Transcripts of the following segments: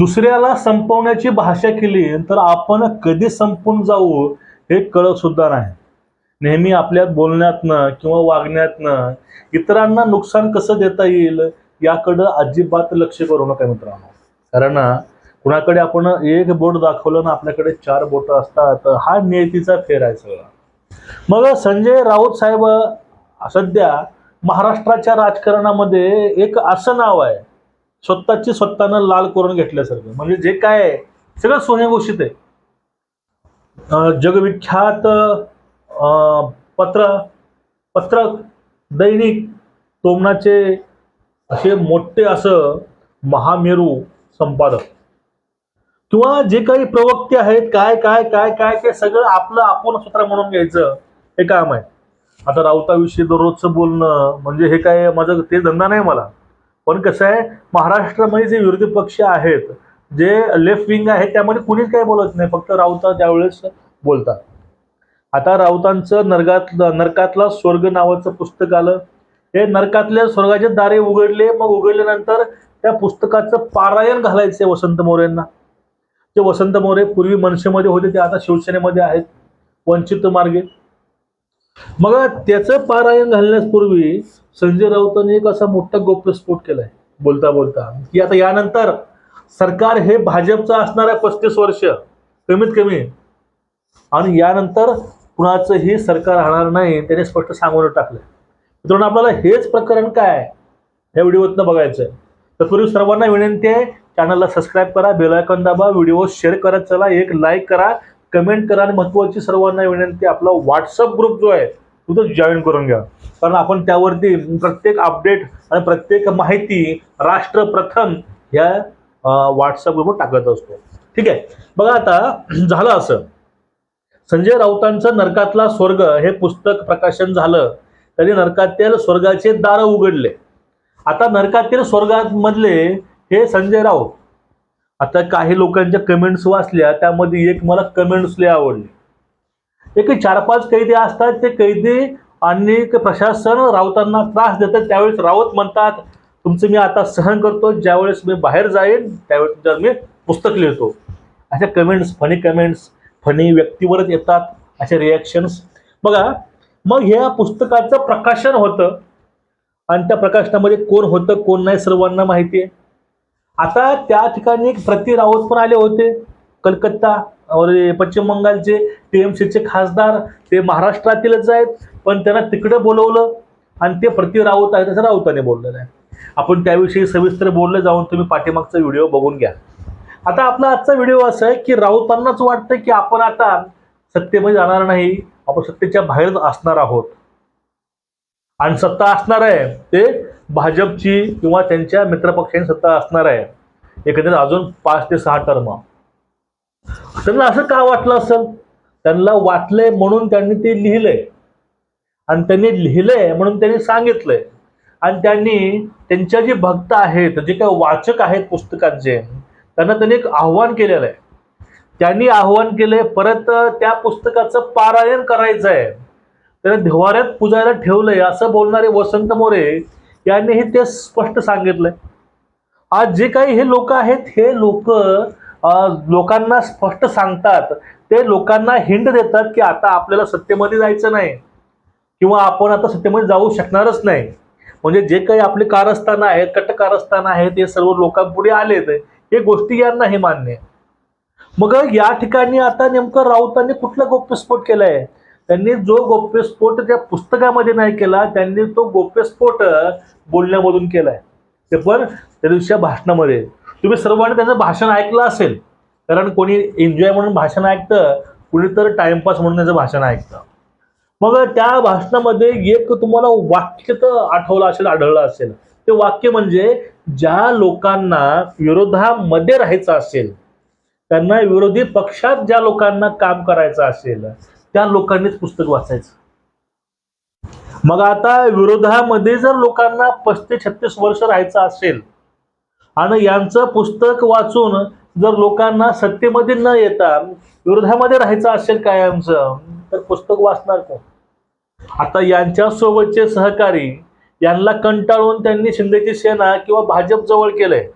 दुसऱ्याला संपवण्याची भाषा केली तर आपण कधी संपून जाऊ हे कळत सुद्धा नाही. नेहमी आपल्या बोलण्यातनं किंवा वागण्यातनं इतरांना नुकसान कसं देता येईल याकडं अजिबात लक्ष करू नका मित्रांनो. कारण कुणाकडे आपण एक बोट दाखवलं ना आपल्याकडे चार बोट असतात हा नियतीचा फेर आहे सगळा. मग संजय राऊत साहेब सध्या महाराष्ट्राच्या राजकारणामध्ये एक असं नाव आहे स्वतःची स्वतःनं लाल करून घेतल्यासारखं. म्हणजे जे काय आहे सगळं सोन्याघोषित आहे. जगविख्यात अं, पत्र पत्रक दैनिक तोमनाचे असे मोठे असं महामेरू संपादक. किंवा जे काही प्रवक्ते आहेत काय काय काय काय ते सगळं आपलं आपण सूत्र म्हणून घ्यायचं हे काम आहे. आता राऊताविषयी दररोजचं बोलणं म्हणजे हे काय माझं ते धंदा नाही मला. पण कसं आहे महाराष्ट्रामध्ये जे विरोधी पक्ष आहेत जे लेफ्ट विंग आहे त्यामध्ये कुणीच काही बोलत नाही फक्त राऊता त्यावेळेस बोलतात. आता राऊतांचं नरकात नरकातला स्वर्ग नावाचं पुस्तक आलं. हे नरकातल्या स्वर्गाचे दारे उघडले मग उघडल्यानंतर त्या पुस्तकाचं पारायण घालायचं वसंत मोरेंना. ते वसंत मोरे पूर्वी मनसेमध्ये होते ते आता शिवसेनेमध्ये आहेत वंचित मार्गे. मग त्याचं पारायण घालण्यापूर्वी संजय राऊतांनी एक असा मोठा गोप्यस्फोट केलाय बोलता बोलता. की आता यानंतर सरकार हे भाजपचं असणार आहे पस्तीस वर्ष कमीत कमी आणि यानंतर कुणाचंही सरकार राहणार नाही त्याने स्पष्ट सांगून टाकलं मित्रांनो आपल्याला हेच प्रकरण काय या व्हिडिओतनं बघायचं आहे तत्पूर्वी सर्वांना विनंती आहे चॅनलला सबस्क्राईब करा बेल आयकॉन दाबा व्हिडिओ शेअर करत चला एक लाईक करा कमेंट करा आणि महत्त्वाची सर्वांना विनंती आपला व्हॉट्सअप ग्रुप जो आहे तो तो जॉईन करून घ्या. कारण आपण त्यावरती प्रत्येक अपडेट आणि प्रत्येक माहिती राष्ट्र प्रथम या व्हॉट्सअप ग्रुपवर टाकत असतो. ठीक आहे? बघा आता झालं असं. संजय राऊतांचं नरकातला स्वर्ग हे पुस्तक प्रकाशन झालं. तरी नरकातील स्वर्गाचे दार उघडले. आता नरकातील स्वर्गामधले हे संजय राऊत आता काही लोकांच्या कमेंट्स वाचल्या त्यामध्ये एक मला कमेंट्स लय आवडली. एक चार पाच कैदी असतात ते कैदी आणि प्रशासन राऊतांना त्रास देतात त्यावेळेस राऊत म्हणतात तुमचं मी आता सहन करतो ज्यावेळेस मी बाहेर जाईन त्यावेळेस तुमच्यावर मी पुस्तक लिहितो. अशा कमेंट्स फनी कमेंट्स फनी व्यक्तीवरच येतात असे रिॲक्शन्स बघा मग ह्या पुस्तकाचं प्रकाशन होतं. आणि त्या प्रकाशनामध्ये कोण होतं कोण नाही सर्वांना माहिती आहे. आता त्या ठिकाणी प्रती प्रति राऊत पण आले होते. कलकत्ता और पश्चिम बंगालचे टीएमसीचे खासदार ते महाराष्ट्रातीलच आहेत पण त्यांना तिकडे बोलवलं आणि ते प्रति राऊत आहे तसं राऊताने बोललेलं आहे. आपण त्याविषयी सविस्तर बोललं जाऊन तुम्ही पाठीमागचा व्हिडिओ बघून घ्या. आता आपला आजचा व्हिडिओ असा आहे की राऊतांनाच वाटतं की आपण आता सत्तेमध्ये जाणार नाही आपण सत्तेच्या बाहेरच असणार आहोत. आणि सत्ता असणार आहे ते भाजपची किंवा त्यांच्या मित्रपक्षांची सत्ता असणार आहे. एकंदरीत अजून पाच ते सहा टर्म त्यांना असं का वाटलं असेल? त्यांना वाटलंय म्हणून त्यांनी ते लिहिलंय. आणि त्यांनी लिहिलंय म्हणून त्यांनी सांगितलंय. आणि त्यांनी त्यांच्या जे भक्त आहेत जे काही वाचक आहेत पुस्तकांचे त्यांना त्यांनी एक आव्हान केलेलं आहे. त्यांनी आव्हान केलंय परत त्या पुस्तकाचं पारायण करायचं आहे त्याने देवाऱ्यात पुजायला ठेवलंय असं बोलणारे वसंत मोरे यांनीही ते स्पष्ट सांगितलंय. आज जे काही हे लोक आहेत हे लोक लोकांना स्पष्ट सांगतात. ते लोकांना हिंड देतात की आता आपल्याला सत्तेमध्ये जायचं नाही. किंवा आपण आता सत्तेमध्ये जाऊ शकणारच नाही. म्हणजे जे काही आपले कारस्थान आहेत कट कारस्थान आहेत हे सर्व लोकांपुढे आलेत हे गोष्टी यांना हे मान्य आहे. मग या ठिकाणी आता नेमकं राऊतांनी कुठला गोप्यस्फोट केलाय? त्यांनी जो गोप्यस्फोट त्या पुस्तकामध्ये नाही केला त्यांनी तो गोप्यस्फोट बोलण्यामधून केलाय. ते पण त्या दिवशी भाषणामध्ये. तुम्ही सर्वांनी त्याचं भाषण ऐकलं असेल कारण कोणी एन्जॉय म्हणून भाषण ऐकतं कुणी तर टाइमपास म्हणून त्याचं भाषण ऐकतं. मग त्या भाषणामध्ये एक तुम्हाला वाक्य तर आठवलं असेल आढळलं असेल. ते वाक्य म्हणजे ज्या लोकांना विरोधामध्ये राहायचं असेल त्यांना विरोधी पक्षात ज्या लोकांना काम करायचं असेल त्या लोकांनीच पुस्तक वाचायचं. मग आता विरोधामध्ये जर लोकांना पस्तीस छत्तीस वर्ष राहायचं असेल आणि यांचं पुस्तक वाचून जर लोकांना सत्तेमध्ये न येता विरोधामध्ये राहायचं असेल कायमचं तर पुस्तक वाचणार कोण? आता यांच्यासोबतचे सहकारी यांना कंटाळून त्यांनी शिंदेची सेना किंवा भाजप जवळ केलंय.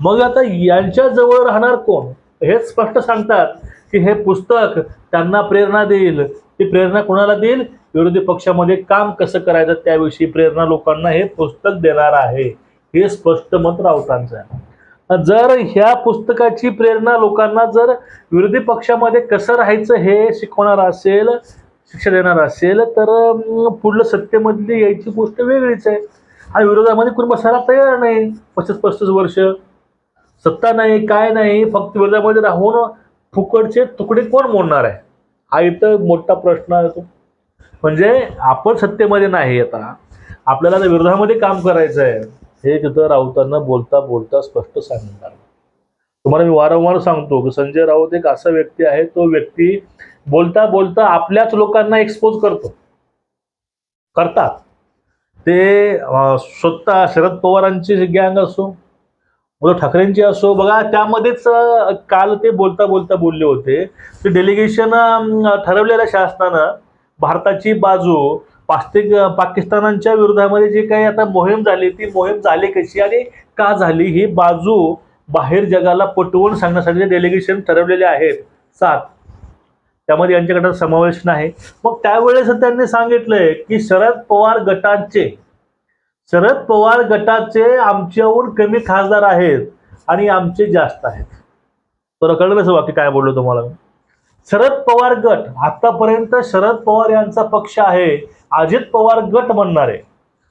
मग आता यांच्या जवळ राहणार कोण? हे स्पष्ट सांगतात की हे पुस्तक त्यांना प्रेरणा देईल. ती प्रेरणा कोणाला देईल? विरोधी पक्षामध्ये काम कसं करायचं त्याविषयी प्रेरणा लोकांना हे पुस्तक देणार आहे. हे स्पष्ट मत राऊतांचं आहे. जर ह्या पुस्तकाची प्रेरणा लोकांना जर विरोधी पक्षामध्ये कसं राहायचं हे शिकवणार असेल शिक्षा देणार असेल तर पुढलं सत्तेमधली यायची गोष्ट वेगळीच आहे. आणि विरोधामध्ये कोण बसायला तयार नाही. पस्तीस पस्तीस वर्ष सत्ता नाही काय नाही फक्त विरोधामध्ये राहून फुकटचे तुकडे कोण मोडणार आहे? हा इथं मोठा प्रश्न येतो म्हणजे आपण सत्तेमध्ये नाही आता. आपल्याला त्या विरोधामध्ये काम करायचं आहे. हे तिथं राऊतांना बोलता बोलता स्पष्ट सांगणार. तुम्हाला मी वारंवार सांगतो की संजय राऊत एक असा व्यक्ती आहे तो व्यक्ती बोलता बोलता आपल्याच लोकांना एक्सपोज करतो. करतात. ते स्वतः शरद पवारांची गँग असो उद्धव ठाकरेंची असो बघा त्यामध्येच काल ते बोलता बोलता बोलले होते ते डेलिगेशन ठरवलेल्या शासनानं भारताची बाजू पास्तिक पाकिस्तानांच्या विरोधामध्ये जी काही आता मोहीम झाली ती मोहीम झाली कशी आणि का झाली ही बाजू बाहेर जगाला पटवून सांगण्यासाठी डेलिगेशन ठरवलेले आहेत सात. त्यामध्ये यांच्याकडे समावेश नाही. मग त्यावेळेस त्यांनी सांगितलंय की शरद पवार गटांचे शरद पवार गटाचे आमच्याहून कमी खासदार आहेत आणि आमचे जास्त आहेत. तर कळलं असं वाक्य काय बोललो तुम्हाला मी? शरद पवार गट आतापर्यंत शरद पवार यांचा पक्ष आहे अजित पवार गट म्हणणार. आहे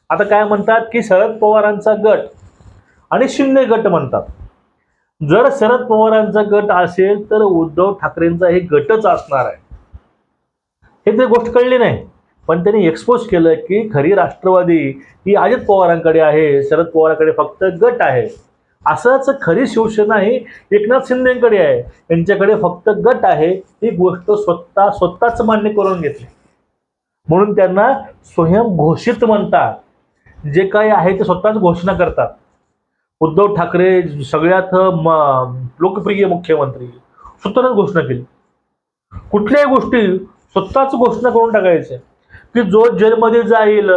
आता काय म्हणतात की शरद पवारांचा गट आणि शिंदे गट म्हणतात. जर शरद पवारांचा गट असेल तर उद्धव ठाकरेंचा हे गटच असणार आहे. हे ते गोष्ट कळली नाही. पण त्यांनी एक्सपोज केलं की खरी राष्ट्रवादी ही अजित पवारांकडे आहे शरद पवारांकडे फक्त गट आहे. असंच खरी शिवसेना ही एकनाथ शिंदेकडे आहे. यांच्याकडे फक्त गट आहे ही गोष्ट स्वतः स्वतःच मान्य करून घेतली. म्हणून त्यांना स्वयं घोषित म्हणतात. जे काही आहे ते स्वतःच घोषणा करतात. उद्धव ठाकरे सगळ्यात म- लोकप्रिय मुख्यमंत्री. स्वतःच घोषणा केली. कुठल्याही गोष्टी स्वतःच घोषणा करून टाकायचे की जो जेलमध्ये जाईल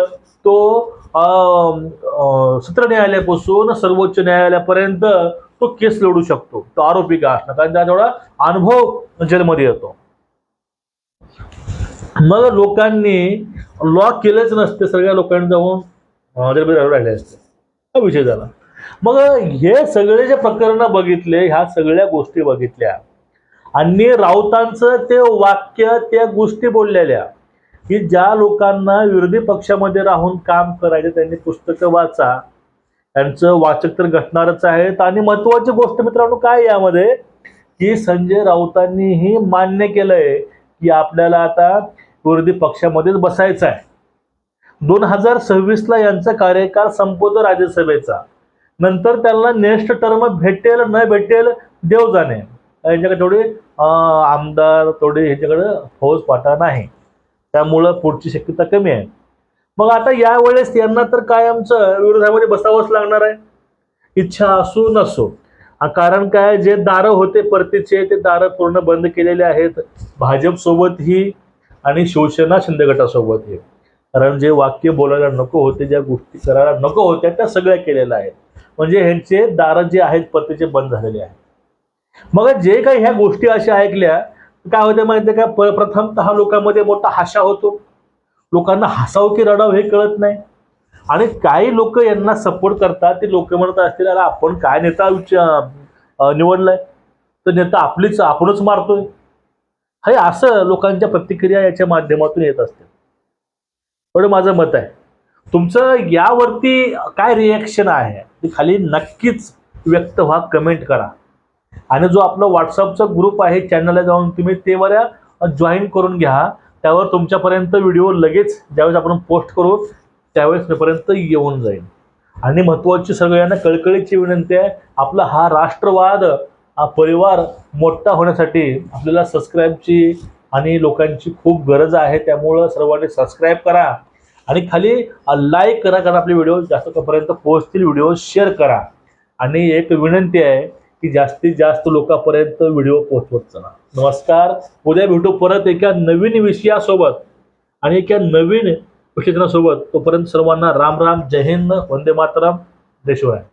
तो अं, सत्र न्यायालयापासून सर्वोच्च न्यायालयापर्यंत तो केस लढू शकतो. तो आरोपी का असणार? कारण त्याचा अनुभव जेलमध्ये येतो. मग लोकांनी लॉ केलंच नसते सगळ्या लोकांनी जाऊन जेलमध्ये राहिले असते. हा विषय झाला. मग हे सगळे जे प्रकरण बघितले ह्या सगळ्या गोष्टी बघितल्या. आणि राऊतांचं ते वाक्य त्या गोष्टी बोललेल्या. की ज्या लोकांना विरोधी पक्षामध्ये राहून काम करायचं त्यांनी पुस्तकं वाचा. त्यांचं वाचक तर घटणारच आहेत. आणि महत्वाची गोष्ट मित्रांनो काय यामध्ये? की संजय राऊतांनीही मान्य केलंय की आपल्याला आता विरोधी पक्षामध्येच बसायचं आहे. दोन हजार सव्वीसला यांचा कार्यकाळ संपवतो राज्यसभेचा. नंतर त्यांना नेक्स्ट टर्म भेटेल न भेटेल देव जाणे यांच्याकडे थोडी आमदार थोडी ह्याच्याकडे फौज पाठा नाही. त्यामुळं पुढची शक्यता कमी आहे. मग आता यावेळेस यांना तर कायमचं विरोधामध्ये बसावंच लागणार आहे? इच्छा असो नसो. कारण काय जे दारं होते परतीचे ते दारं पूर्ण बंद केलेले आहेत. भाजपसोबतही आणि शिवसेना शिंदे गटासोबतही कारण जे वाक्य बोलायला नको होते ज्या गोष्टी करायला नको होत्या त्या सगळ्या केलेल्या आहेत. म्हणजे ह्यांचे दारं जे आहेत परतीचे बंद झालेले आहेत. मग जे काही ह्या गोष्टी अशा ऐकल्या काय होते माहिती आहे का? प- प्रथमतः लोकांमध्ये मोठा हाशा होतो. लोकांना हसावं की रडावं हे कळत नाही. आणि काही लोक यांना सपोर्ट करतात. ते लोक म्हणत असतील अरे आपण काय नेता निवडलाय? तर नेता आपलीच आपणच मारतोय. हे असं लोकांच्या प्रतिक्रिया याच्या माध्यमातून येत असते एवढं माझं मत आहे. तुमचं यावरती काय रिॲक्शन आहे? ते खाली नक्कीच व्यक्त व्हा कमेंट करा. आणि जो आपला व्हॉट्सअपचा ग्रुप आहे चॅनलला जाऊन तुम्ही ते मला जॉईन करून घ्या. त्यावर तुमच्यापर्यंत व्हिडिओ लगेच ज्यावेळेस आपण पोस्ट करू त्यावेळेस पर्यंत येऊन जाईल. आणि महत्त्वाची सगळ्यांना कळकळीची विनंती आहे आपला हा राष्ट्रवाद हा परिवार मोठा होण्यासाठी आपल्याला सबस्क्राईबची आणि लोकांची खूप गरज आहे. त्यामुळं सर्वांनी सबस्क्राईब करा. आणि खाली लाईक करा कारण आपले व्हिडिओ जास्तपर्यंत पोहोचतील व्हिडिओ शेअर करा. आणि एक विनंती आहे की जास्तीत जास्त लोकांपर्यंत व्हिडिओ पोहोचवत चला. नमस्कार. उद्या भेटू परत एका नवीन विषयासोबत आणि एका नवीन प्रशिक्षणासोबत. तोपर्यंत सर्वांना राम राम. जय हिंद. वंदे मातरम. देशवाय